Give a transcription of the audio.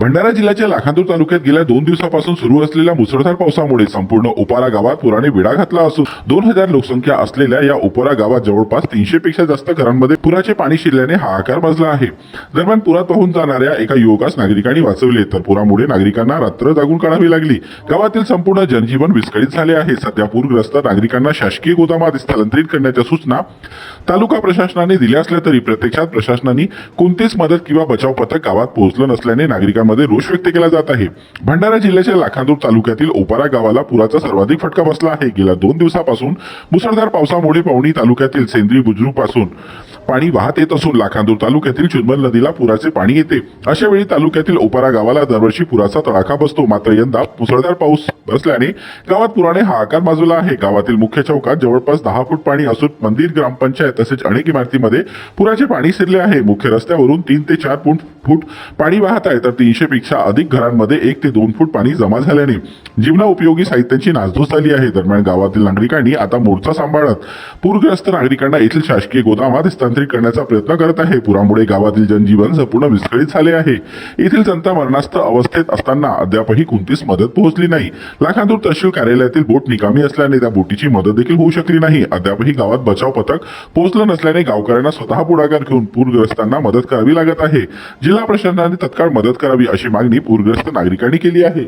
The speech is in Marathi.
भंडारा जिल्ह्याच्या लाखांदूर तालुक्यात गेल्या दोन दिवसापासून सुरू असलेल्या मुसळधार पावसामुळे संपूर्ण उपारा गावात पुराने विडा घातला असून दोन हजार लोकसंख्या असलेल्या या उपारा गावात जवळपास तीनशे पेक्षा जास्त घरांमध्ये पुराचे पाणी शिरल्याने हाहाकार माजला आहे. दरम्यान पुरात वाहून जाणाऱ्या एका युवकास नागरिकांनी वाचवले तर पुरामुळे नागरिकांना रात्र जागून काढावी लागली. गावातील संपूर्ण जनजीवन विस्कळीत झाले आहे. सध्या पूरग्रस्त नागरिकांना शासकीय गोदामात स्थलांतरित करण्याच्या सूचना तालुका प्रशासनाने दिल्या असल्या तरी प्रत्यक्षात प्रशासनाने कोणतीच मदत किंवा बचाव पथक गावात पोहोचलं नसल्याने जिल्ह्यामध्ये रोष व्यक्त केला जात आहे. भंडारा जिल्ह्याच्या लाखांदूर तालुक्यातील ओपारा गावाला पुराचा सर्वाधिक फटका बसला आहे. गेल्या दोन दिवसापासून मुसळधार पावसामुळे पवनी तालुक्यातील सेंद्री बुजुर्गपासून पाणी वाहत येत असून लाखांदूर तालुक्यातील चुनबल नदीला पुराचे पाणी येते. अशा वेळी तालुक्यातील ओपारा गावाला दरवर्षी पुराचा तडाखा बसतो. मात्र यंदा मुसळधार पाऊस बसल्याने गावात पुराने हाहाकार माजवला आहे. गावातील मुख्य चौकात जवळपास दहा फूट पाणी असून मंदिर ग्रामपंचायत तसेच अनेक इमारतीमध्ये पुराचे पाणी शिरले आहे. मुख्य रस्त्यावरून तीन ते चार फूट फूट पाणी वाहत आहे तर तीनशे पेक्षा अधिक घरांमध्ये एक ते दोन फूट पाणी जमा झाल्याने जीवना उपयोगी साहित्यांची नासधूस झाली आहे. दरम्यान गावातील नागरिकांनी आता मोर्चा सांभाळत पूरग्रस्त नागरिकांना येथील शासकीय गोदामात स्थांतरित करण्याचा प्रयत्न करत आहे. पुरामुळे गावातील जनजीवन संपूर्ण विस्कळीत झाले आहे. येथील जनता मरणास्थ अवस्थेत असताना अद्यापही कोणतीच मदत पोहोचली नाही. लाखांदूर तहसील कार्यालयातील बोट निकामी असल्याने त्या बोटीची मदत देखील होऊ शकली नाही. अद्यापही गावात बचाव पथक पोहोचलं नसल्याने गावकऱ्यांना स्वतः पुढाकार घेऊन पूरग्रस्तांना मदत करावी लागत आहे. जिल्हा प्रशासनाने तत्काळ मदत करावी अशी मागणी पूरग्रस्त नागरिकांनी केली आहे.